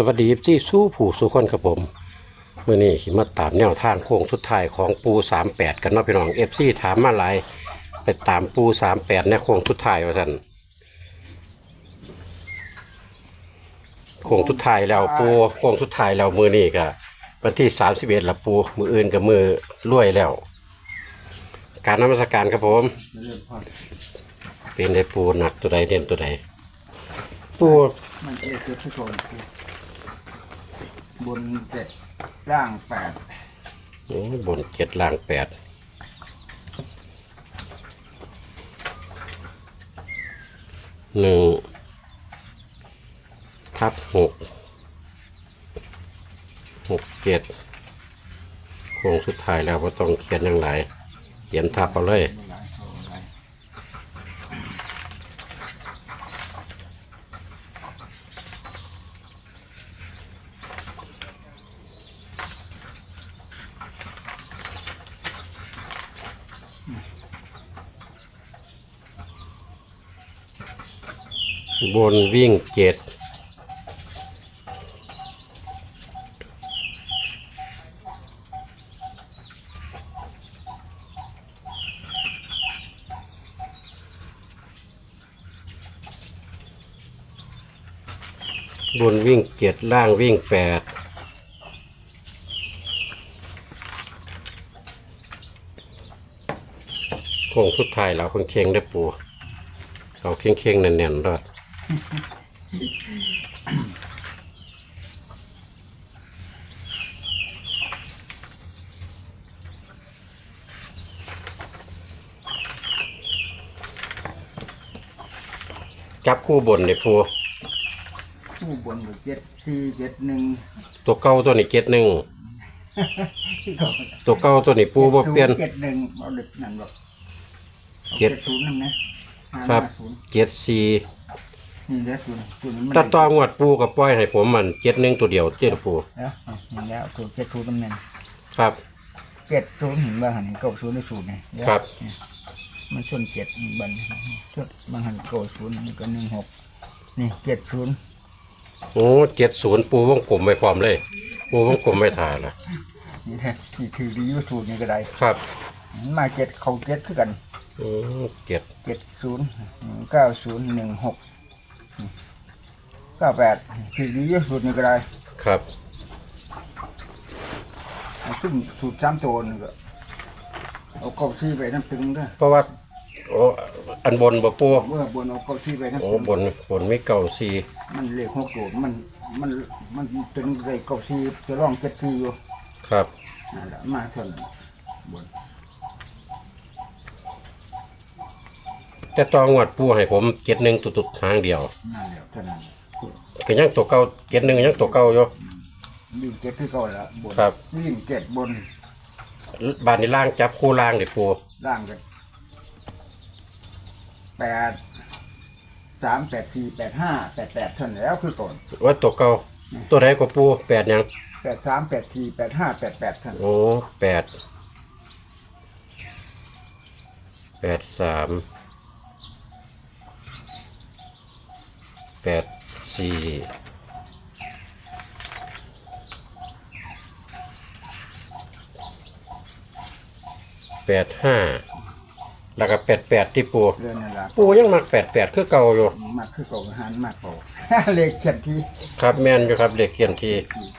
สวัสดีที่สู้ผู้สู้คนครับผมเมื่อนี้สิมาตามแนวทางโค้งสุดท้ายของปู 38 กันเนาะพี่น้องเอฟซีถามมาหลายไปตามปู 38ในโค้งสุดท้ายว่าซั่นโค้งสุดท้ายแล้วปูโค้งสุดท้ายแล้วมือนี้ก็วันที่ 31ละปูมืออื่นกับมือรวยแล้ว การนมัสการครับผม เป็นได้ปูหนักตัวใดเด่นตัวใดปูมันเอคือผู้ชน บนเจ็ดร่างแปดโอ้บนเจ็ดล่างแปดหนึ่งทับหกหกเจ็ดโค้งสุดท้ายแล้วก็ต้องเขียนอย่างไรเขียนทับเอาเลย ไม่หลายเท่าไหร บนวิ่งเจ็ดบนวิ่งเจ็ดล่างวิ่งแปดโค้งสุดท้ายแล้วคนเคียงได้ปูเอาเคียงเคียงๆแน่นๆรอด จับคู่บนในปูผู้บนอยู่เจ็ดสี่เจ็ดหนึ่งตัวเก้าตัวนี้เจ็ดหนึ่งตัวเก้าตัวนี้ปูบ่เปลี่ยน เจ็ดหนึ่งเอาเด็กนั่นบอกเอาเจ็ดศูนย์นั่นนะห้าครับศูนย์เจ็ดสี่ นี่แล้วศูนย์ศูนย์มันตัดต่องวดปูกับปล่อยให้ผมมันเจ็ดหนึ่งตัวเดียวเจ็ดปูแล้วเอานี่แล้วศูนย์เจ็ดศูนย์ตำแหน่งครับ เจ็ดศูนย์เห็นบ้างหันเก้าศูนย์ในศูนย์ไงครับ มันชนเจ็ดบันชนบางหันเก้าศูนย์นี่ก็หนึ่งหกนี่เจ็ดศูนย์โอ้เจ็ดศูนย์ปูวงกลมไม่พร้อมเลย ปูวงกลมไม่ถ่ายละนี่แหละที่ถือดีอยู่ศูนย์นี่ก็ได้ครับ มาเจ็ดเขาเจ็ดคือกันอืมเจ็ดเจ็ดศูนย์เก้าศูนย์หนึ่งหก เก้าแปดถือดีอยู่ศูนย์นี่ก็ได้ครับซึ่งสูตรสามตัวนี่ก็เอาเก้าที่ไปน้ำตึงก็เพราะว่าโอ้อันบนบ่ปูเมื่อบนเอาเก้าที่ไปน้ำโอ้ตึงบนบนไม่เก่าสี่มันเลขหกตัวมันมันมันตึงได้เก้าที่จะร่องเจ็ดที่อยู่ครับ นั่นแหละมาเท่านั้นบน แต่ตองวดปูให้ผมเจ็ดหนึ่งตุดๆทางเดียวนั่นแหละเท่านั้นก็ยังตัวเก่าเจ็ดหนึ่งยังตัวเก่าอยู่วิ่งเจ็ดที่เก่าแล้วบนครับวิ่งเจ็ดบนบานนี้ล่างจับคู่ล่างเด็ปูล่างกันแปดสามแปดสี่แปดห้าแปดแปดเท่านั้นแล้วคือก่อนว่าตัวเก่าตัวไหนก็ปูแปดยังแปดสามแปดสี่แปดห้าแปดแปดเท่านั้นโอ้แปดแปดสาม แปดสี่แปดห้าแล้วก็แปดแปดที่ปูเรื่องนั่นละปูยังมักแปดแปดคือเก่าอยู่ มากคือเก่าหันมากเก่า เลขเขียนที่ครับแม่นอยู่ครับเด็กเขียนที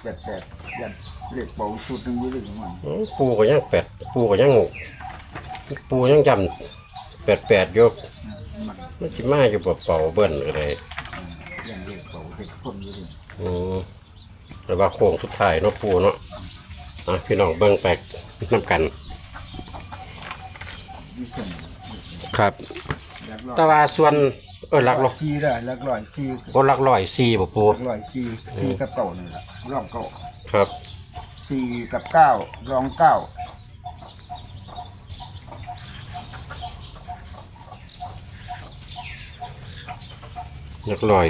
แปดแปดยันเลขเป่าสูตรหนึ่งอยี่หรือมันอืมปูก็ยังแปดปูก็ยังปูยังจำแปดแปดอยู่มันมันสิมาอยู่เป่าๆเบิ้ลก็ได้ยันเลขเป่าเลขคนอยู่ดิอืมแต่ว่าโค้งสุดท้ายเนาะปูเนาะอะพี่น้องเบิ่งไปน้ำกันยี่สิบครับหลักร้อยแต่ว่าส่วนเออหลักร้อยที่ได้หลักร้อยที่บนหลักร้อยสี่บ่ปูหลักร้อยที่ที่กับเก่านี่แหละรอบเก่าครับสี่กับเก้ารองเก้าหลักร้อย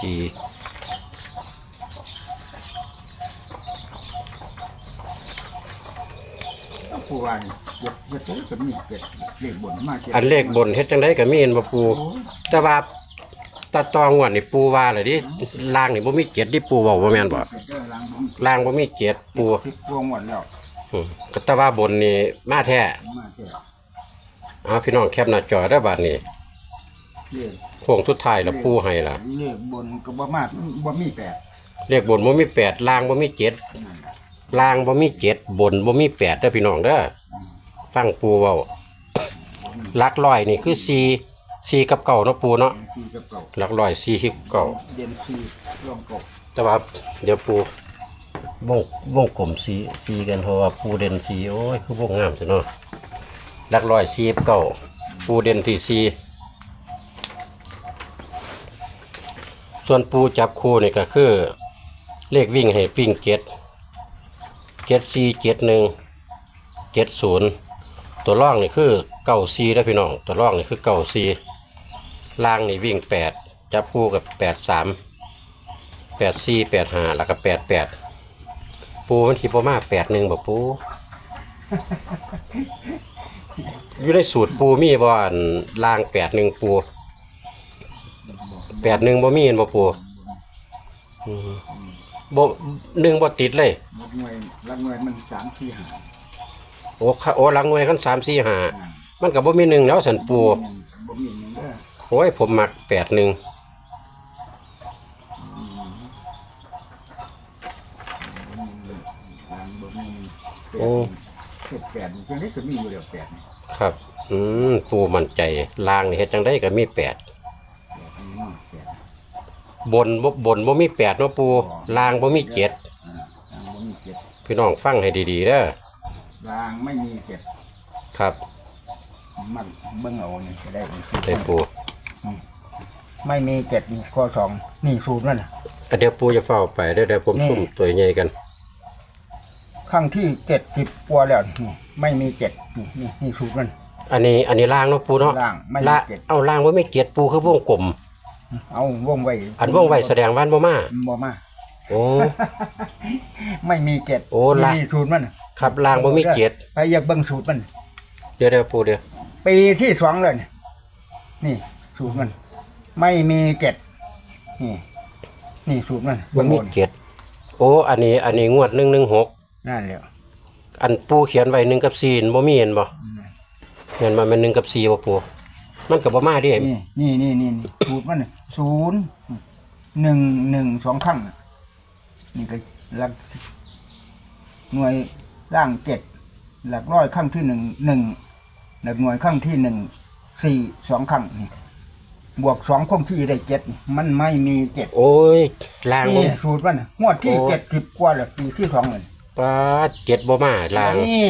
สี่ผู้ว่านี่เจ็ดเจ็ดตัวก็มีเจ็ดเลขบนมาเจ็ดอันเลขบนเฮ็ดจังไดก็มีเห็นบ่ปู โอ้ยแต่ว่าตาตองวดนี่ปูว่าเลยดิล่างนี่บ่มีเจ็ดที่ปูเว้าบ่แม่นบ่เจ็ดเด้อล้างผมล่างบ่มีเจ็ดปูทิพพวงหมดแล้วอืมก็แต่ว่าบนนี่มาแท้มาเจ็ดเอาพี่น้องแคปหน้าจอได้อบัดนี้ เลข ค้งสุดท้ายแล้วปูให้ล่ะ เลขบนก็บ่มาบ่มีแปดเลขบนบ่มีแปดล่างบ่มีเจ็ดนั่นแหละล่างบ่มีเจ็ดบนบ่มีแปดเด้อพี่น้องเด้อฟังปูเว้าหลักร้อยนี่คือสี่สี่กับเก่าเนาะปูเนาะสี่กับเก่าหลักร้อยสี่กับเก่า เด่นสี่ร่วมเก่าแต่ว่าเดี๋ยวปูวงวงกลมสีสีกันเพราะว่าปูเด่นสีโอ้ยคือวงงามสิเนาะหลักร้อยสีเก่าปูเด่นที่สี ส่วนปูจับคู่นี่ก็คือ เลขวิ่งให้วิ่งเจ็ดเจ็ดสี่เจ็ดหนึ่งเจ็ดศูนย์ตัวร่องนี่คือเก้าซีแล้วพี่น้องตัวร่องนี่คือเก้าซีล่างนี่วิ่งแปดจับคู่กับแปดสามแปดสี่แปดห้าแล้วก็แปดแปดปูมันคิดว่ามาแปดหนึ่งบ่ปูอยู่ในสูตรปูมีบ่อันล่างแปดหนึ่งปู แปดหนึ่งบ่มีเห็นบ่ปูอืมบ่หนึ่งบ่ติดเลยรักหน่วยรักหน่วยมันสามสี่ห้าโอ้ค่ะโอ้หลังหน่วยกันสามสี่ห้ามันก็บ่มีหนึ่งแล้วสันปูบ่มีหนึ่งเด้อโอ้ยผมมักแปดหนึ่งล้างบ่มีแปดโอ้เจ็ดแปดจังได๋ก็มีอยู่แล้วแปดนี่ครับ อืมปูมั่นใจล่างนี่เฮ็ดจังได้ก็มีแปดแปดนี่แปด บนบ่บนบ่มีแปดเนาะปูล่างบ่มีเจ็ดอ่าล้างบ่มีเจ็ดพี่น้องฟังให้ดีๆเด้อล้างไม่มีเจ็ดครับมันเบิ่งเอานี่ก็ได้ใส่ปูไม่มีเจ็ดนี่ข้อสองนี่สูตรนั่นน่ะ อะเดี๋ยวปูจะเฝ้าไปเด้อเดี๋ยวผมนี่ ซุ่มตัวใหญ่กัน ครั้งที่เจ็ดสิบปัวแล้วนี่ไม่มีเจ็ดนี่นี่นี่สูตรนั่น อันนี้อันนี้ล่างเนาะปูเนาะล่างไม่มีละเจ็ด เอาล่างว่าไม่เกียรปูคือวงกลม เอาวงไว้อันวงไว้แสดงว่าอันบ่มาบ่มา โอ้ ไม่มีเจ็ดโอ้ละนี่สูตรมันน่ะครับล่างบ่มีเกียรไปอยากเบิ่งสูตรมัน เดี๋ยวเดี๋ยวปูเดี๋ยวปีที่สองเลยนี่นี่สูตรมัน ไม่มีเจ็ดนี่ นี่สูตรมันบ่เงมีบนเกียรโอ้ อันนี้ อันนี้งวด116นั่นแหละอันปูเขียนไว้1กับ4บ่มีเห็นบ่เห็นว่ามัน1กับ4บ่ปูมันก็บ่มาเดินี่นี่นี่นี่นี่สูตรมันน่ะ ศูนย์หนึ่งหนึ่งสองครั้งน่ะนี่ก็หลักหน่วยร่างเจ็ดหลักร้อยครั้งที่หนึ่งหนึ่งหลักหน่วยครั้งที่หนึ่งสี่สองครั้งนี่บวกสองคงที่ได้เจ็ดนี่มันไม่มีเจ็ดโอ้ยล่างบ่นี่สูตรมันน่ะงวดที่โอ้เจ็ดสิบกว่าแล้วปีที่สองเลยปาดเจ็ดบ่มาล่างนี่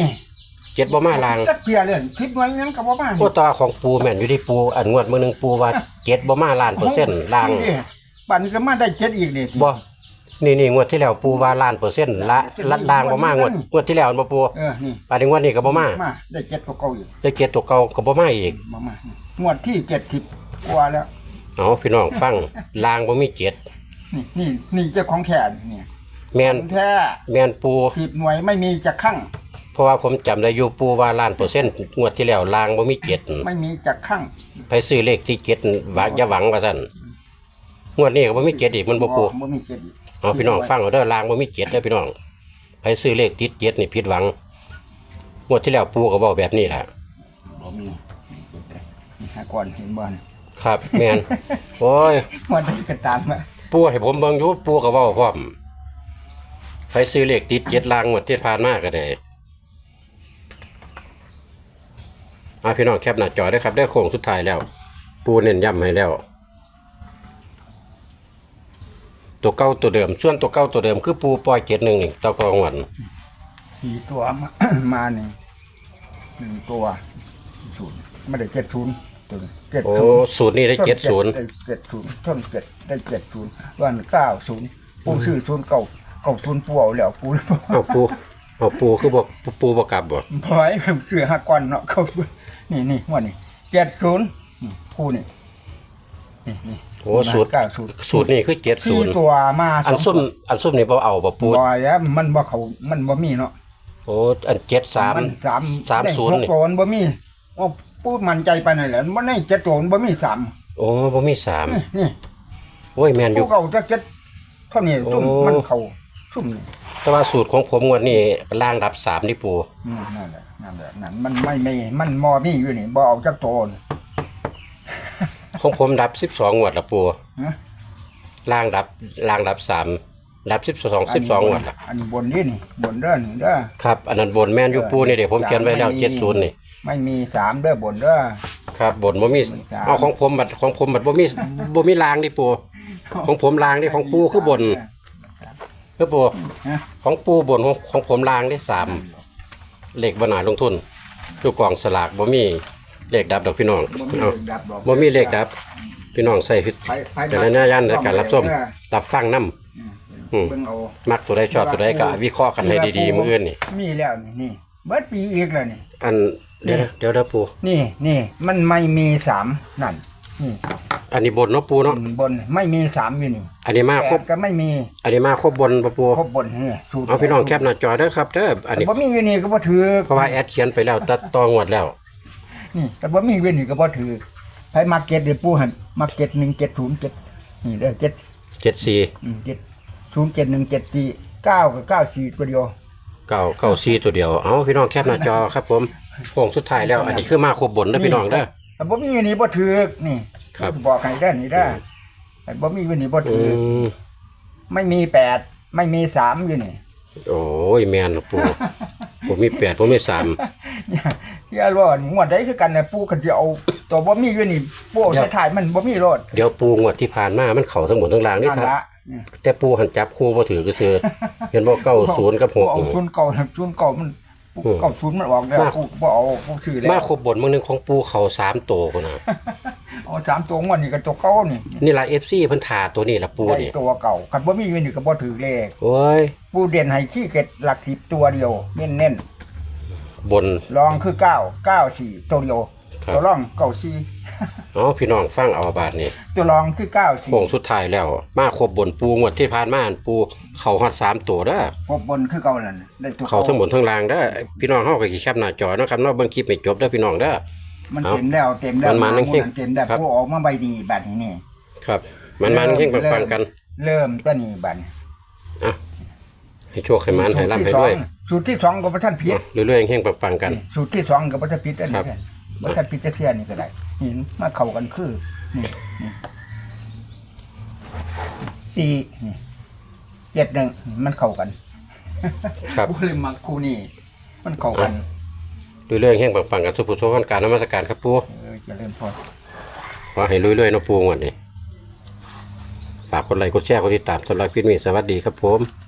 เจ็ดบ่มาล่างจักเพียเลยคิดไว้ยังกับว่าบ้านโอ้ตาของปูแม่นอยู่ที่ปูอันงวดมื้อหนึงปูว่าเจ็ดบ่มาล้านเปอร์เซ็นต์ล่างนี่ปันก็มาได้เจ็ดอีกนี่ บ่นี่นี่งวดที่แล้วปูว่าล้านเปอร์เซ็นต์ละละล่างบ่มางวดงวดที่แล้วบ่ปูเออนี่ปานนี้งวดนี้ก็บ่มามาได้เจ็ดกว่าเก่าอีกได้เกียรตัวเก่าก็บ่มาอีกมามางวดที่เจ็ดสิบกว่าแล้วเอาพี่น้องฟังล่างบ่มีเจ็ดนี่นี่นี่เจ้าของแท้นี่แม่นของแท้แม่นปูสิบหน่วยไม่มีจะข้าง เพราะว่าผมจำได้อยู่ปูว่าล้านเปอร์เซ็นต์งวดที่แล้วล่างบ่มีเจ็ดไม่มีจะข้างไปซื้อเลขที่เจ็ดหวังอย่าหวังว่าซั่นงวดนี้ก็บ่มีเจ็ดอีกมันบ่ปูบ่มีเจ็ดอีกเอาพี่น้องฟังเอาเด้อล่างบ่มีเจ็ดเด้อพี่น้องไปซื้อเลขติดเจ็ดนี่ผิดหวังงวดที่แล้วปูก็เว้าแบบนี้ล่ะบ่มีนี่หาก่อนเห็นบ่นครับแม่นโอ้ยงวดนี้ก็ตามมาปูให้ผมเบิ่งอยู่ปูก็เว้าพร้อมไปซื้อเลขติดเจ็ดลางงวดที่ผ่านมาก็ได้ อาพี่น้องแคปหน้าจอได้อครับ ได้โค้งสุดท้ายแล้ว ปูเน้นย้ำให้แล้ว ตัวเก่าตัวเดิม ส่วนตัวเก่าตัวเดิมคือปูปล่อยเจ็ดหนึ่งนี่ตัวกองหวันสี่ตัวมา มาหนึ่งหนึ่งตัวศูนย์ไม่ได้เจ็ดศูนย์ตัวนี้เจ็ดโอ้ศูนย์สูตรนี้ได้เจ็ดศูนย์ได้เจ็ดศูนย์ต้นเจ็ดได้เจ็ดศูนย์วันเก้าศูนย์ปูซื้อศูนย์เก่าเก่าศูนย์ปูเอาแล้วปูเอาปูเอาปูคือบอกปูบอกกลับบ่ พอยซื้อห้าก้อนเนาะเขา นี่นี่วันนี้เจ็ดศูนย์นี่ปูนี่นี่นี่โอ้สูตรเก้าศูนย์สูตรนี้คือเจ็ดศูสี่นย์ตัวมาอันส้มอันส้มนี่บ่เอาบ่ปูบ่อยแล้วมันบ่เขามันบ่มีเนาะโอ้อ้อันเจ็ดสามนสามสามศูนย์ได้นี่หกตัวมันบ่มีว่าพูดมั่นใจไปานนั่นแหละมันได้เจ็ดตัวมันบ่มีสามโอ้บ่มีสามนี่นี่โอ้ยแม่นอยู่ผู้เก่าจะเจ็ดเท่านี้ซุ่มโอ้ มันเข้าซุ่มนี่แต่ว่าสูตรของผมงวดนี้ล่างดับสามนี่ปูอืมนั่นแหละ นั่นแหละนั่นมันไม่มีมันมอมีอยู่นี่บ่เอาจักตัวนี่ของผมดับสิบสองงวดละปูฮะ ล่างดับล่างดับสามดับสิบสองสิบสองงวดละอันบนนี่นี่บนเด้อนี่เด้อ ครับ อันนั้นบนแม่นอยู่ปูนี่เดี๋ยวผมเขียนไว้แล้วเจ็ดศูนย์นี่ ไม่มีสามเด้อบนเด้อ ครับบนบ่มี สาม เอาของผมบัดของผมบัดบ่มีบ่มีรางนี่ปูของผมรางนี่ของปูคือบนคือปูฮะ ของปูบนของของผมรางได้สาม เลขบนาลงทุนคือกล่องสลากบ่มีเลขดับดอกพี่น้องบ่มีเอาดับดอกบ่มีเลขดับ พี่น้องใส่พิษไปไปแต่ละหน้ายันในการรับส้มรับฟังนํอืมเบิ่งเอามักตัวใดชอบตัวใดก็วิเคราะห์กันให้ดีๆมื้ออื่นนี่ มีแล้วนี่นี่เบิดปีอีกแล้วนี่ อันเดี๋ยวนะเดี๋ยวนะปูนี่นี่มันไม่มีสามนั่นนี่ อันนี้บนเนาะปูเนาะบนไม่มีสามอยู่นี่อันนี้มาแปครบดก็ไม่มี อันนี้มาครบบนบ่ปูครบบนนี่สูตรเอาพี่น้องแคปหน้าจอเด้อครับเด้ออันนี้แต่บ่มีอยู่นี่ก็บ่ถือเพราะว่าแอดเขียนไปแล้วตัดต่องวดแล้วนี่แต่บ่มีอยู่นี่ก็บ่ถือไผมาร์เก็ตเดี๋ยวปูหันมาร์เก็ต1707นี่เด้อ7 74อืม7 0717 9กับ94ตัวเดียวเก้าเก้าสี่ตัวเดียวเอาพี่น้องแคปหน้าจอครับผมโค้งสุดท้ายแล้ว อันนี้คือมาครบบนเด้อพี่น้องเด้อแต่บ่มีอยู่นี่บ่ถือนี่ ครับ บอกให้เด้อนี่เด้อแต่บ่มีอยู่นี่บ่อืถือมไม่มีแปดไม่มีสามอยู่นี่ โอ้ยแม่นล่ะปู ผมมีแปดผมมีสามเนี่ยที่อาว่างวดใดคือกันนะปู่ก็จะเอาตัวบ่มีอยู่นี่ปู่เอาถ่ายมันบ่มีรถเดี๋ยวปูงวดที่ผ่านมามันเข่าทั้งหมดทั้งรางนี่นั่นครับ ละเนี่ยแต่ปูหันจับคู่บ่ถือก็คือ เห็นบ่เก้าศูนย์กับหก เอาศูนย์เก่าศูนย์เก่ามันอืมเก่าศูนย์มันออกแล้วมาปู่บ่เอาปู่ซื้อแล้วมาครบบนมื้อนึงของปูเข่าสามโตวพุ่นน่ะ เอาสามตัวงวดนี่ก็ตัวเก่านี่นี่ล่ะ FC เพิ่นถ่าตัวนี้ล่ะปูได้นี่ตัวเก่าคันบ่มีอยู่นี่ก็บ่ถือเลขโอ้ย ปู่เด่นให้ขี้เก็ดหลักสิบตัวเดียวเน้นบนๆรองคือเก้าเก้าสี่ตัวเดียวครับ ตัวรองเก้าสี่เอาพี่น้องฟังเอาบาดนี้ตัวรองคือเก้าสี่โค้งสุดท้ายแล้ว มาครบบนปูงวดที่ผ่านมาอันปูเข้าฮอดสามตัวเด้อ พบบนคือเก่านั่นได้ตัวเขาทั้งหมดทั้งรางเด้อพี่น้องเฮาก็สิแคปหน้าจอเนาะครับเนาะเบิ่งคลิปให้จบเด้อพี่น้องเด้อ มันเอาเต็มแล้วเต็มแล้วมันมานั่งหเพ่งเต็มแล้วครับผู้ออกมาใบดีแบบนี้นี่ครับ มันมันเฮงปังๆกัน เริ่มต้นนี้บัดนี้อะให้โชคให้มันให้ร่ำให้ด้วยสูตรที่สองกับพระท่านพิษเรื่อยๆเฮงปังๆกัน สูตรที่สองกับพระท่านพิษอันครันี้บแค่พระท่านพิษจะเทียนนี่ก็ได้นี่มาเข้ากันคือนี่นี่สี่นี่เจ็ดหนึ่งมันเข้ากันครับกูเลยมาคู่นี่มันเข้ากัน เรื่อยๆเฮงปังๆกันสุภุโสกันการนมัสการครับปูเออเจะเริ่มพอขอให้เรื่อยๆเนาะปูงวดนี้ฝากกดไลค์กดแชร์กดติดตามสำหรับคลิปนี้สวัสดีครับผม